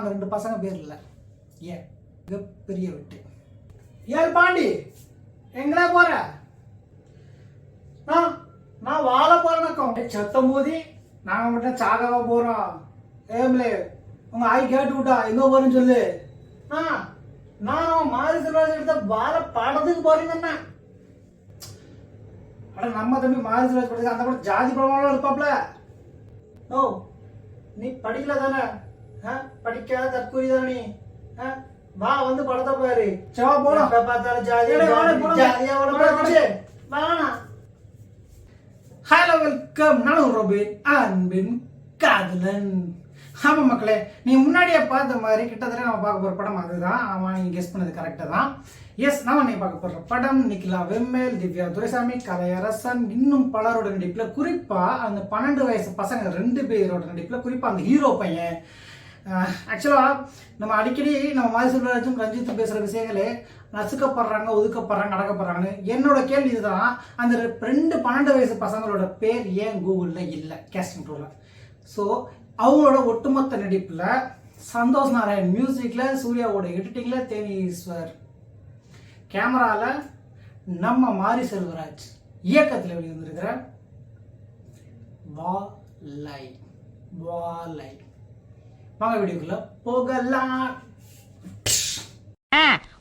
அந்த ரெண்டு பசங்க பேர் இல்லை. ஏன் மிகப்பெரிய வெட்டு. ஏல் பாண்டி எங்கடா போற? நான் நான் வாழ போறேனக்கம் சத்தம் போதி நாங்க மட்டும் சாகவா போறோம். ஏம்லே உங்க ஆய் கேட்டு விட்டா எங்க போறேன்னு சொல்லு. ஆ நான் மாரி செல்வராஜ் எடுத்த வாழ பாடத்துக்கு போறீங்கண்ணா அட நம்ம தம்பி மாரி செல்வராஜ் படத்துக்கு அந்த படம் ஜாதி படமெல்லாம் இருப்பாப்ல. ஓ நீ படிக்கல தானே? படிக்காத தற்கூரி தானே. நீ ஆ? வா வந்து படத்தை பாரு. செவா போலாம். பார்த்தாலும் போச்சு. வாடா. ஹலோ வெல்கம் நான் ரோபின் அன்பின் காதலன். ஆமா மக்களே நீ முன்னாடியே பார்த்த மாதிரி கிட்டத்தட்ட நம்ம பார்க்க போற படம் அதுதான். ஆமா நீங்க கெஸ் பண்ணது கரெக்டா தான். எஸ் நாம நீ பார்க்க போற படம் நிக்கிலா வெம்மேல் திவ்யா துரைசாமி கலையரசன். இன்னும் பலரோட நடிப்புல குறிப்பா அந்த பன்னெண்டு வயசு பசங்க ரெண்டு பேரோட நடிப்புல குறிப்பா அந்த ஹீரோ பையன். ஆக்சுவலாக நம்ம அடிக்கடி நம்ம மாதிரி செல்வராஜும் ரஞ்சித்தும் பேசுகிற விஷயங்களே நசுக்கப்படுறாங்க ஒதுக்கப்படுறாங்க அடக்கப்படுறாங்கன்னு என்னோட கேள்வி இதுதான். அந்த ரெண்டு பன்னெண்டு வயசு பசங்களோட பேர் ஏன் கூகுளில் இல்லை கேஸ்டிங் டூரில் ஸோ அவங்களோட ஒட்டுமொத்த நடிப்பில் சந்தோஷ் நாராயண் மியூசிக்கில் சூர்யாவோட எடிட்டிங்கில் தேனீஸ்வர் கேமராவில் நம்ம மாரி செல்வராஜ் இயக்கத்தில் வெளிவந்திருக்கிற வாலை வாலை வாங்க வீடியோக்குள்ள போகலாம்.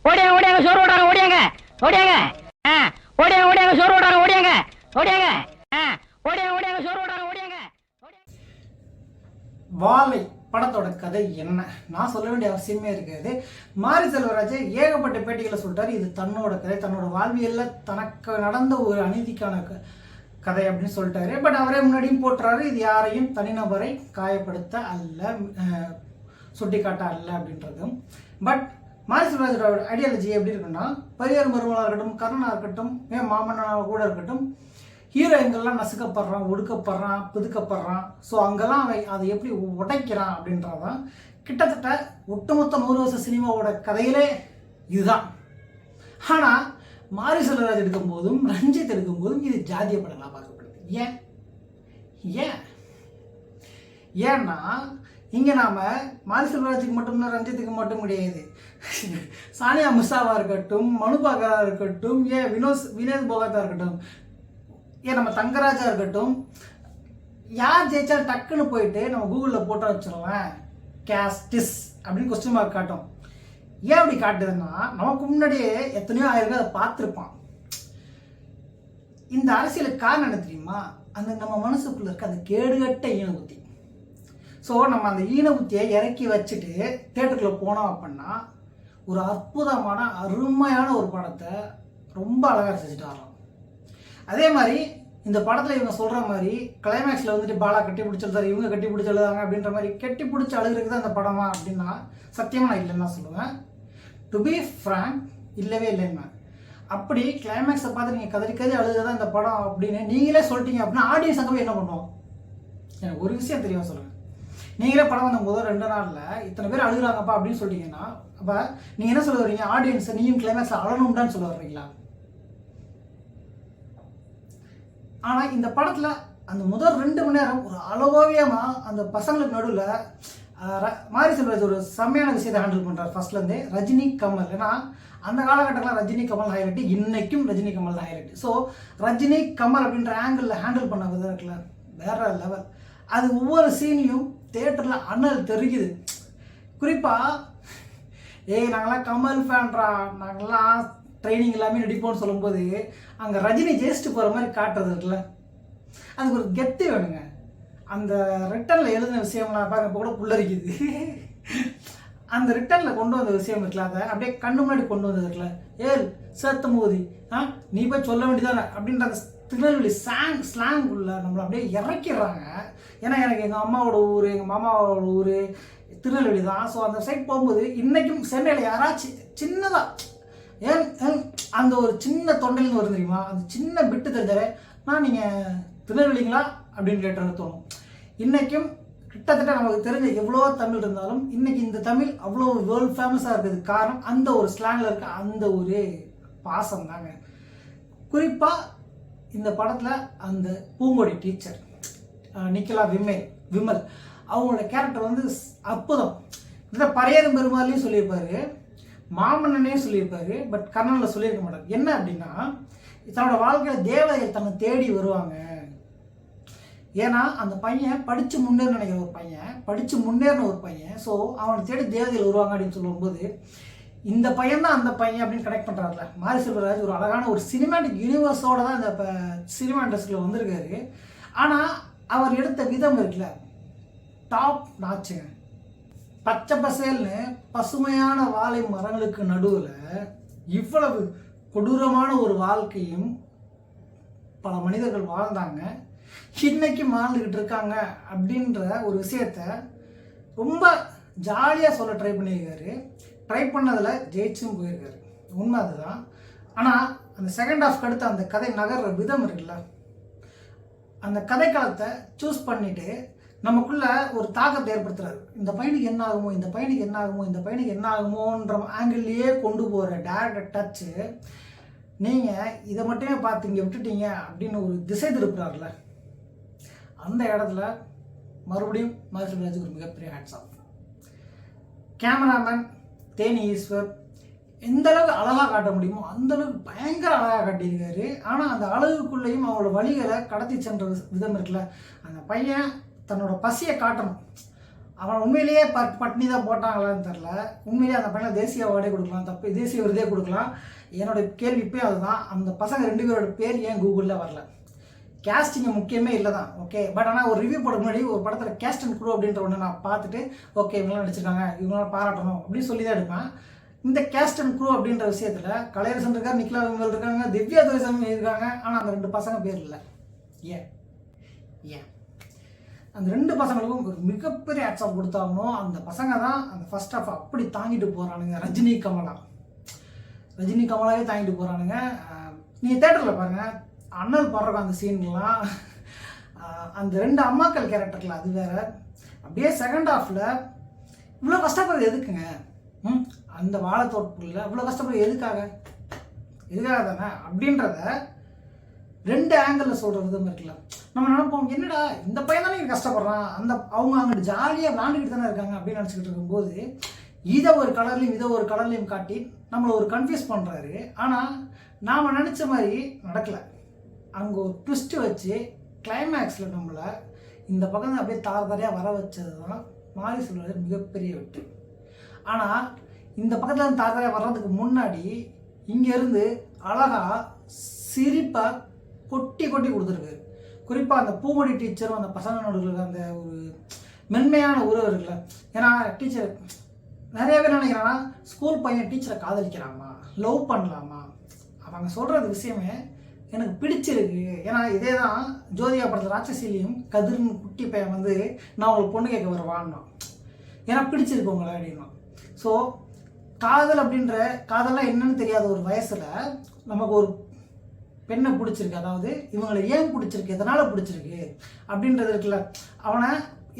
ஓடியாங்க ஓடியாங்க சோறு ஓடாங்க ஓடியாங்க ஓடியாங்க. ஓடியாங்க ஓடியாங்க சோறு ஓடாங்க ஓடியாங்க ஓடியாங்க. ஓடியாங்க ஓடியாங்க சோறு ஓடாங்க ஓடியாங்க. வாலை படத்தோட கதை என்ன? நான் சொல்ல வேண்டிய அவசியமே இருக்காது. மாரி செல்வராஜ் ஏகப்பட்ட பேட்டிகளை சொல்லிட்டாரு. இது தன்னோட கதை தன்னோட வாழ்வியல்ல தனக்கு நடந்த ஒரு அநீதிக்கான கதை அப்படின்னு சொல்லிட்டாரு. பட் அவரே முன்னாடியும் போட்டுறாரு. இது யாரையும் தனிநபரை காயப்படுத்த அல்ல சுட்டிக்காட்ட அல்ல அப்படின்றதும். பட் மாரி செல்வராஜோட ஐடியாலஜி எப்படி இருக்குன்னா பெரியார் மருமலாக இருக்கட்டும் கருணா இருக்கட்டும் ஏன் மாமன்னனாக கூட இருக்கட்டும் ஹீரோ எங்கெல்லாம் நசுக்கப்படுறான் ஒடுக்கப்படுறான் புதுக்கப்படுறான் ஸோ அங்கெல்லாம் அவன் அதை எப்படி உடைக்கிறான் அப்படின்றதான் கிட்டத்தட்ட ஒட்டுமொத்த நூறு வருஷ சினிமாவோட கதையிலே இதுதான். ஆனால் மாரி செல்வராஜ் எடுக்கும்போதும் ரஞ்சித் எடுக்கும்போதும் இது ஜாதிய படங்களாக பார்க்கப்படுது. ஏன்? ஏன்? ஏன்னா இங்கே நாம் மாரி செல்வராஜுக்கு மட்டும்னா ரஞ்சித்துக்கு மட்டும் கிடையாது. சானியா மிஸ்ஸாவாக இருக்கட்டும் மனுபாகரா இருக்கட்டும் ஏன் வினோஸ் வினோத் போகத்தா இருக்கட்டும் ஏன் நம்ம தங்கராஜா இருக்கட்டும் யார் ஜெயிச்சாலும் டக்குன்னு போயிட்டு நம்ம கூகுளில் போட்டோ வச்சிருவேன் கேஸ்டிஸ் அப்படின்னு கொஸ்டின் மார்க் காட்டும். ஏன் அப்படி காட்டுதுன்னா நமக்கு முன்னாடியே எத்தனையோ ஆயிரம் அதை பார்த்துருப்பான். இந்த அரசியலுக்கு காரணம் என்ன தெரியுமா? அந்த நம்ம மனசுக்குள்ள இருக்க அந்த கேடுகட்ட ஈன புத்தி. ஸோ நம்ம அந்த ஈன புத்தியை இறக்கி வச்சுட்டு தேட்டருக்குள்ள போனோம் அப்படின்னா ஒரு அற்புதமான அருமையான ஒரு படத்தை ரொம்ப அழகாக ரசிச்சுட்டு வரலாம். அதே மாதிரி இந்த படத்தில் இவங்க சொல்கிற மாதிரி கிளைமேக்ஸில் வந்துட்டு பாலா கட்டி பிடிச்சிருந்தாரு இவங்க கட்டி பிடிச்சி எழுதாங்க அப்படின்ற மாதிரி கட்டி பிடிச்சி அழுகிறதுக்கு தான் இந்த படமா அப்படின்னா சத்தியமாக நான் இல்லைன்னு தான் சொல்லுவேன். டு பி ஃப்ராங்க் இல்லவே இல்லைங்க அப்படி கிளைமேக்ஸை பார்த்து நீங்கள் கதறி கதறி அழுதுதான் இந்த படம் அப்படின்னு நீங்களே சொல்லிட்டீங்க அப்படின்னா ஆடியன்ஸ் அங்கே போய் என்ன பண்ணுவோம்? எனக்கு ஒரு விஷயம் தெரியும் சொல்லுங்கள் நீங்களே படம் வந்த முதல் ரெண்டு நாளில் இத்தனை பேர் அழுகுறாங்கப்பா அப்படின்னு சொல்லிட்டீங்கன்னா அப்போ நீங்கள் என்ன சொல்ல வர்றீங்க? ஆடியன்ஸை நீயும் கிளைமேக்ஸில் அழணும்டான்னு சொல்ல வர்றீங்களா? ஆனால் இந்த படத்தில் அந்த முதல் ரெண்டு மணி நேரம் ஒரு அளவோவியமாக அந்த பசங்களுக்கு நடுவில் மாரி செல்வராஜ் ஒரு செம்மையான விஷயத்தை ஹேண்டில் பண்ணுறாரு ஃபர்ஸ்ட்லேருந்தே ரஜினி கமல். ஏன்னா அந்த காலகட்டத்தில் ரஜினி கமல் ஹைலைட் இன்னைக்கும் ரஜினி கமல் தான் ஹைலைட் ஸோ ரஜினி கமல் அப்படின்ற ஆங்கிளில் ஹேண்டில் பண்ண விதம் இருக்குல்ல வேற லெவல் அது ஒவ்வொரு சீன்லையும் தேட்டரில் அனல் தெரியுது. குறிப்பாக ஏய் நாங்களாம் கமல் ஃபேன்ரா நாங்களாம் ட்ரைனிங் எல்லாமே நடிப்போம்னு சொல்லும்போது அங்கே ரஜினி ஜெயிச்சுட்டு போகிற மாதிரி காட்டுறது இருக்குல்ல. அதுக்கு ஒரு கெத்து வேணுங்க. அந்த ரிட்டனில் எழுதின விஷயம்லாம் பாருங்க இப்போ கூட புல்லரிக்குது. அந்த ரிட்டனில் கொண்டு வந்த விஷயம் இருக்குல்ல அதை அப்படியே கண்ணு முன்னாடி கொண்டு வந்தது இருக்குல்ல. ஏல் சேர்த்த மோதி ஆ நீ போய் சொல்ல வேண்டியதானே அப்படின்ற அந்த திருநெல்வேலி ஸ்லாங் ஸ்லாங் உள்ள நம்மளை அப்படியே இறக்கிடுறாங்க. ஏன்னா எனக்கு எங்கள் அம்மாவோட ஊர் எங்கள் மாமாவோட ஊர் திருநெல்வேலி தான். ஸோ அந்த சைட் போகும்போது இன்றைக்கும் சென்னையில் யாராச்சும் சின்னதாக ஏன் ஏன் அந்த ஒரு சின்ன தொண்டையில் வரும் தெரியுமா? அந்த சின்ன பிட்டு தெரிஞ்சாலே நான் நீங்கள் திருநெல்வேலிங்களா? அப்படின்னு கேட்டு தோணும். இன்றைக்கும் கிட்டத்தட்ட நமக்கு தெரிஞ்ச எவ்வளோ தமிழ் இருந்தாலும் இன்றைக்கி இந்த தமிழ் அவ்வளோ வேர்ல்ட் ஃபேமஸாக இருக்கிறதுக்கு காரணம் அந்த ஒரு ஸ்லாங்கில் இருக்க அந்த ஒரு பாசம் தாங்க. குறிப்பாக இந்த படத்தில் அந்த பூங்கொடி டீச்சர் நிக்கிலா விமல் விமல் அவங்களோட கேரக்டர் வந்து அற்புதம். இந்த பரையரும் பெருமாளையும் சொல்லியிருப்பாரு மாமன்னனே சொல்லியிருப்பாரு பட் கர்ணனில் சொல்லியிருக்க மாட்டார். என்ன அப்படின்னா தன்னோட வாழ்க்கையில் தேவதைகள் தன்னை தேடி வருவாங்க. ஏன்னா அந்த பையன் படித்து முன்னேற நினைக்கிற ஒரு பையன் படித்து முன்னேறின ஒரு பையன். ஸோ அவனை தேடி தேவதைகள் வருவாங்க அப்படின்னு சொல்லும்போது இந்த பையன் தான் அந்த பையன் அப்படின்னு கனெக்ட் பண்ணுறாருல மாரி செல்வராஜ் ஒரு அழகான ஒரு சினிமாட்டிக் யூனிவர்ஸோட தான் இந்த இப்போ சினிமா இண்டஸ்ட்ரியில் வந்திருக்காரு. ஆனால் அவர் எடுத்த விதம் இருக்குல்ல. டாப் நாச்சுங்க பச்சை பசேல்னு பசுமையான வாழை மரங்களுக்கு நடுவில் இவ்வளவு கொடூரமான ஒரு வாழ்க்கையும் பல மனிதர்கள் வாழ்ந்தாங்க. இன்னைக்கு வாழ்ந்துக்கிட்டு இருக்காங்க அப்படின்ற ஒரு விஷயத்த ரொம்ப ஜாலியாக சொல்ல ட்ரை பண்ணியிருக்காரு. ட்ரை பண்ணதில் ஜெயிச்சும் போயிருக்காரு. உண்மை அதுதான். ஆனால் அந்த செகண்ட் ஹாஃப்க்கு அடுத்து அந்த கதை நகர்ற விதம் இருக்குல்ல? அந்த கதைக்களத்தை சூஸ் பண்ணிட்டு நமக்குள்ள ஒரு தாக்கத்தை ஏற்படுத்துறாரு. இந்த பையனுக்கு என்ன ஆகுமோ இந்த பையனுக்கு என்ன ஆகுமோ இந்த பையனுக்கு என்ன ஆகுமோன்ற ஆங்கிள்லேயே கொண்டு போகிற டேரக்ட் டச்சு நீங்கள் இதை மட்டுமே பார்த்து இங்கே விட்டுட்டீங்க அப்படின்னு ஒரு திசை திருப்புறாருல அந்த இடத்துல மறுபடியும் மதுரை ஒரு மிகப்பெரிய hats off cameraman Theni Eswar எந்த அளவுக்கு அழகாக காட்ட முடியுமோ அந்த அளவுக்கு பயங்கர அழகாக காட்டியிருக்காரு. ஆனால் அந்த அழகுக்குள்ளேயும் அவங்களோட வழிகளை கடத்தி சென்ற விதம் இருக்குல்ல அந்த பையன் தன்னோட பசியை காட்டணும். அவன் உண்மையிலேயே பட் பட்னி தான் போட்டாங்களான்னு தெரில உண்மையிலேயே அந்த பையனை தேசிய அவார்டே கொடுக்கலாம் தப்பு தேசிய விருதே கொடுக்கலாம். என்னோட கேள்வி இப்போயும் அதுதான். அந்த பசங்க ரெண்டு பேரோட பேர் ஏன் கூகுளில் வரல? கேஸ்டிங் முக்கியமே இல்லை தான் ஓகே பட் ஆனால் ஒரு ரிவ்யூ போட முன்னாடி ஒரு படத்தில் கேஸ்ட் அண்ட் குரூ அப்படின்ற ஒன்று நான் பார்த்துட்டு ஓகே இவங்களாம் நடிச்சிருக்காங்க இவங்களாம் பாராட்டணும் அப்படின்னு சொல்லி தான் எடுப்பேன். இந்த கேஸ்ட் அண்ட் குரூ அப்படின்ற விஷயத்தில் கலையரசன் இருக்கார் நிக்லா இவங்கள் இருக்காங்க திவ்யா துரைசாமி இருக்காங்க ஆனால் அந்த ரெண்டு பசங்க பேர் இல்லை. ஏன்? ஏன்? அந்த ரெண்டு பசங்களுக்கும் ஒரு மிகப்பெரிய ஆட்ஸ் கொடுத்தாகணும். அந்த பசங்க தான் அந்த ஃபர்ஸ்ட் ஆஃப் அப்படி தாங்கிட்டு போகிறானுங்க ரஜினி கமலா. ரஜினி கமலாவே தாங்கிட்டு போகிறானுங்க நீங்கள் தேட்டரில் பாருங்கள் அண்ணல் பாடுறோம் அந்த சீன்லாம் அந்த ரெண்டு அம்மாக்கள் கேரக்டர்ல அது வேற. அப்படியே செகண்ட் ஹாஃபில் இவ்வளோ கஷ்டப்படுறது எதுக்குங்க? ம் அந்த வாழைத்தோப்புல இவ்வளோ கஷ்டப்படுறது எதுக்காக? எதுக்காக தானே? அப்படின்றத ரெண்டு ஆங்கிளில் சொல்கிற விதம் இருக்குல்ல. நம்ம நினைப்போம் என்னடா இந்த பையன் தானே கஷ்டப்படுறான்? அந்த அவங்க அங்கிட்டு ஜாலியாக விளாண்டுக்கிட்டு தானே இருக்காங்க அப்படின்னு நினச்சிக்கிட்டு இருக்கும்போது இதை ஒரு கலர்லையும் இதை ஒரு கலர்லையும் காட்டி நம்மளை ஒரு கன்ஃபியூஸ் பண்ணுறாரு ஆனால் நாம் நினச்ச மாதிரி நடக்கலை. அங்கே ஒரு ட்விஸ்ட் வச்சு கிளைமேக்ஸில் நம்மளை இந்த பக்கம் அப்படியே தார தாரையாக வர வச்சது தான் மாரி செல்வராஜ் மிகப்பெரிய வெற்றி. ஆனால் இந்த பக்கத்தில் தார தாரையாக வர்றதுக்கு முன்னாடி இங்கேருந்து அழகாக சிரிப்பாக கொட்டி கொட்டி கொடுத்துருக்கு. குறிப்பாக அந்த பூமொழி டீச்சரும் அந்த பசங்களோட அந்த ஒரு மென்மையான உறவு இருக்குல்ல. ஏன்னா டீச்சர் நிறைய பேர் நினைக்கிறாங்கன்னா ஸ்கூல் பையன் டீச்சரை காதலிக்கிறாமா? லவ் பண்ணலாமா? அவங்க சொல்கிறது விஷயமே எனக்கு பிடிச்சிருக்கு. ஏன்னா இதே தான் ஜோதிகா படத்தில் ராட்சசிலையும் கதிர்னு குட்டி பையன் வந்து நான் உங்களுக்கு பொண்ணு கேட்க வருவான்னா ஏன்னா பிடிச்சிருக்கு உங்களை அப்படின்னா. ஸோ காதல் அப்படின்ற காதல்லாம் என்னன்னு தெரியாத ஒரு வயசில் நமக்கு ஒரு பெண்ணை பிடிச்சிருக்கு. அதாவது இவங்களை ஏன் பிடிச்சிருக்கு? எதனால் பிடிச்சிருக்கு? அப்படின்றது இருக்குல்ல. அவனை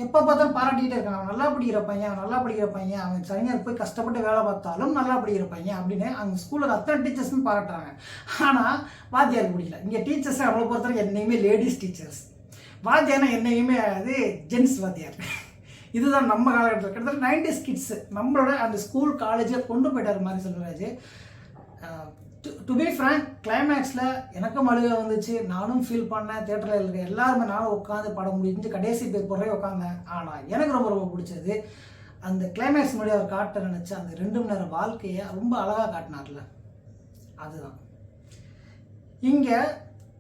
எப்போ பார்த்தாலும் பாராட்டிகிட்டே இருக்காங்க. அவன் நல்லா படிக்கிற பையன் அவன் நல்லா படிக்கிற பையன் அவன் சரிஞர் போய் கஷ்டப்பட்டு வேலை பார்த்தாலும் நல்லா படிக்கிற பையன் அப்படின்னு அவங்க ஸ்கூலில் அத்தனை டீச்சர்ஸ்னு பாராட்டுறாங்க. ஆனால் வாத்தியார் பிடிக்கல. இங்கே டீச்சர்ஸ் அவ்வளோ பொறுத்தவரைக்கும் என்னையுமே லேடிஸ் டீச்சர்ஸ் வாத்தியார்னா என்னையுமே அது ஜென்ஸ் வாத்தியார். இதுதான் நம்ம காலகட்டத்தில். கிட்டத்தட்ட நைன்டிஸ் கிட்ஸு நம்மளோட அந்த ஸ்கூல் காலேஜை கொண்டு போயிட்டார் மாதிரி செல்வராஜ் டு பி ஃப்ரேங்க் கிளைமேக்ஸில் எனக்கும் அழுக வந்துச்சு. நானும் ஃபீல் பண்ணேன். தேட்டரில் இருக்க எல்லாருமே நானும் உட்காந்து படம் முடிஞ்சு கடைசி பேர் போடுறே உட்காந்தேன் ஆனால் எனக்கு ரொம்ப ரொம்ப பிடிச்சது அந்த கிளைமேக்ஸ் முன்னாடி அவர் காட்ட நினச்ச அந்த ரெண்டு மணி நேரம் வாழ்க்கையை ரொம்ப அழகாக காட்டினார்ல. அதுதான். இங்கே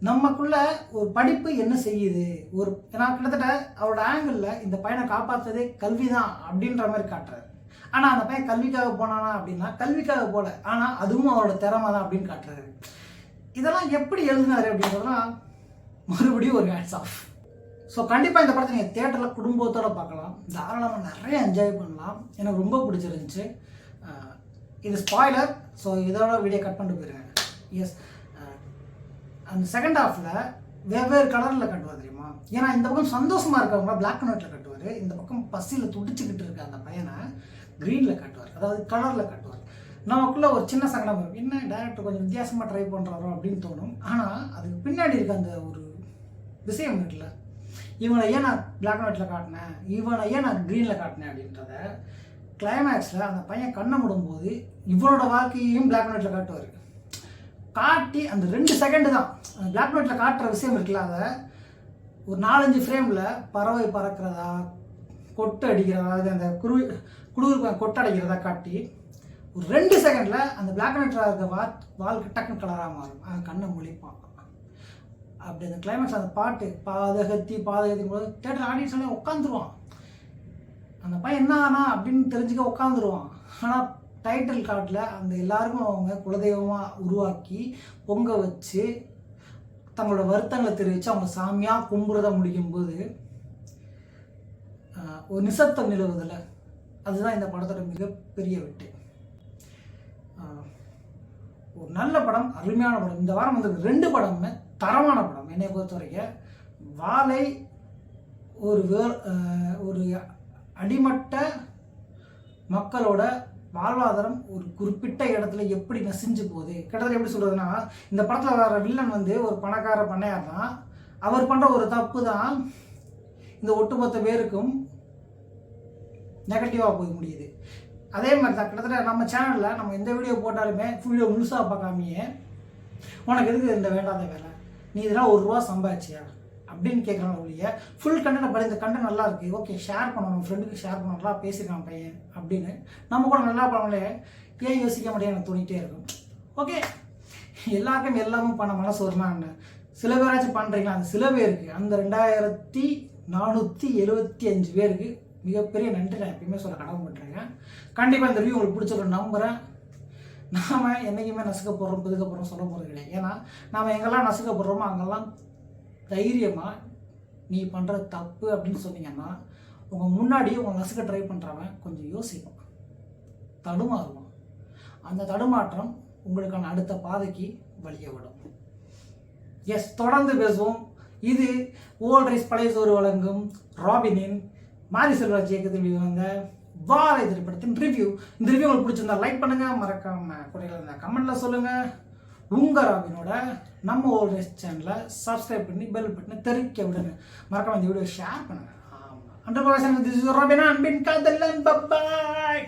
நமக்குள்ள ஒரு படிப்பு என்ன செய்யுது? ஒரு ஏன்னா கிட்டத்தட்ட அவரோட ஆங்கிளில் இந்த பையனை காப்பாற்றுறதே கல்வி தான் அப்படின்ற மாதிரி காட்டுறாரு. ஆனால் அந்த பையன் கல்விக்காக போனானா அப்படின்னா கல்விக்காக போல. ஆனால் அதுவும் அவரோட திறமை தான் அப்படின்னு காட்டுறாரு. இதெல்லாம் எப்படி எழுதினாரு அப்படின்றதுலாம் மறுபடியும் ஒரு ஹேட்ஸ் ஆஃப் ஸோ கண்டிப்பாக இந்த படத்தை நீங்கள் தேட்டரில் குடும்பத்தோடு பார்க்கலாம். தாராளமாக நிறைய என்ஜாய் பண்ணலாம். எனக்கு ரொம்ப பிடிச்சிருந்துச்சு. இது ஸ்பாய்லர் ஸோ இதோட வீடியோ கட் பண்ணிட்டு போயிருக்காங்க எஸ் அந்த செகண்ட் ஹாஃபில் வெவ்வேறு கலரில் கட்டுவார் தெரியுமா? ஏன்னா இந்த பக்கம் சந்தோஷமாக இருக்கவங்க பிளாக் அண்ட் ஒயிட்டில் கட்டுவார். இந்த பக்கம் பசியில் துடிச்சுக்கிட்டு இருக்க அந்த பையனை க்ரீனில் காட்டுவார். அதாவது கலரில் காட்டுவார். நமக்குள்ளே ஒரு சின்ன சங்கடம் இருக்கும் என்ன டேரக்டர் கொஞ்சம் வித்தியாசமாக ட்ரை பண்ணுறாரோ அப்படின்னு தோணும். ஆனால் அதுக்கு பின்னாடி இருக்க அந்த ஒரு விஷயம் இருக்குல்ல. இவனை ஏன் நான் பிளாக் அண்ட் ஒயிட்டில் காட்டினேன்? இவனை ஏன் நான் க்ரீனில் காட்டினேன் அப்படின்றத கிளைமேக்ஸில் அந்த பையன் கண்ணை முடும்போது இவனோட வாழ்க்கையையும் பிளாக் அண்ட் ஒயிட்டில் காட்டுவார். காட்டி அந்த ரெண்டு செகண்டு தான். அந்த பிளாக் அண்ட் ஒயிட்டில் காட்டுற விஷயம் இருக்குல்ல அதை. ஒரு நாலஞ்சு ஃப்ரேமில் பறவை பறக்கிறதா கொட்டு அடிக்கிறதா அது அந்த குருவி குளிர் கொட்டை காட்டி ஒரு ரெண்டு செகண்டில் அந்த பிளாக் அண்ட் ஒயிட் இருக்க வா வால் டக்குன்னு கலராக மாறும். அவன் கண்ணை முழிப்பான். அப்படி அந்த கிளைமேக்ஸ் அந்த பாட்டு பாதகத்தி பாதகத்தின் போது தேட்டர் ஆடியன்ஸ்லேயே உட்காந்துருவான் அந்த பையன் என்ன ஆனா அப்படின்னு தெரிஞ்சுக்க உட்காந்துருவான் ஆனால் டைட்டில் காட்டில் அந்த எல்லாருக்கும் அவங்க குலதெய்வமாக உருவாக்கி பொங்க வச்சு தங்களோட வருத்தங்களை தெரிவித்து அவங்க சாமியாக கும்புறத முடிக்கும்போது ஒரு நிசப்தம் நிலவுதில்லை. அதுதான் இந்த படத்தோட மிகப்பெரிய வெற்றி. ஒரு நல்ல படம் அருமையான படம். இந்த வாரம் வந்து ரெண்டு படமுமே தரமான படம். என்னை பொறுத்த வரைக்கும் வாழை ஒரு வே ஒரு அடிமட்ட மக்களோட வாழ்வாதாரம் ஒரு குறிப்பிட்ட இடத்துல எப்படி நசிஞ்சு போகுது கிட்டத்தட்ட எப்படி சொல்கிறதுனா இந்த படத்தில் வர வில்லன் வந்து ஒரு பணக்கார பண்ணையார் தான் அவர் பண்ணுற ஒரு தப்பு தான் இந்த ஒட்டுமொத்த பேருக்கும் நெகட்டிவாக போய் முடியுது. அதே மாதிரி தான் கிட்டத்தட்ட நம்ம சேனலில் நம்ம எந்த வீடியோ போட்டாலுமே வீடியோ முழுசாக பார்க்காமையே உனக்கு எதுக்கு இந்த வேண்டாத வேலை? நீ இதெல்லாம் ஒரு ரூபா சம்பாதிச்சியா? அப்படின்னு கேட்குறாங்க ஒழிய ஃபுல் கண்டென்ட் பட் இந்த கண்டென்ட் நல்லா இருக்குது ஓகே ஷேர் பண்ணணும் ஃப்ரெண்டுக்கு ஷேர் பண்ண நல்லா பேசியிருக்கான் பையன் அப்படின்னு நம்ம கூட நல்லா பண்ணலையே ஏன் யோசிக்க மாட்டேன் எனக்கு இருக்கும். ஓகே எல்லாருக்கும் எல்லாமும் பண்ண மனசு வருமா என்ன? சில பேராச்சும் பண்ணுறீங்களா அந்த சில பேருக்கு அந்த ரெண்டாயிரத்தி நானூற்றி எழுபத்தி அஞ்சு பேருக்கு மிகப்பெரிய நன்றி நான் எப்பயுமே சொல்ல கடமைப்பட்டிருக்கேன் கண்டிப்பாக இந்த ரிவ்யூ உங்களுக்கு பிடிச்சிருக்க நம்புகிறேன் நாம் என்றைக்குமே நசுக்க போகிறோம் புதுக்க போகிறோம் சொல்ல போகிறது கிடையாது. ஏன்னா நாம் எங்கெல்லாம் நசுக்க போடுறோமோ அங்கெல்லாம் தைரியமாக நீ பண்ணுற தப்பு அப்படின்னு சொன்னீங்கன்னா உங்கள் முன்னாடி உங்கள் நசுக்க ட்ரை பண்ணுறவன் கொஞ்சம் யோசிப்பான். தடுமாறுவான். அந்த தடுமாற்றம் உங்களுக்கான அடுத்த பாதைக்கு வழியை விடும். எஸ் தொடர்ந்து பேசுவோம். இது ஓல்ட் ரைஸ் பழைய சோறு வழங்கும் ராபினின் மாரி செல்வராஜ் இயக்கத்தில் வெளிவந்த வார திரைப்படத்தின் ரிவ்யூ இந்த ரிவ்யூ உங்களுக்கு பிடிச்சிருந்தா லைக் பண்ணுங்க மறக்காம குறைகள் இருந்தால் கமெண்ட்ல சொல்லுங்க. உங்க ராபினோட நம்ம ஓல்ட் சேனலை சப்ஸ்கிரைப் பண்ணி பெல் பட்டனை தெரிவிக்க விடுங்க. மறக்காம இந்த வீடியோ ஷேர் பண்ணுங்க. ஆமாம் அண்டர் பர்சன்ட் ராபினா அன்பின் பப்பாய்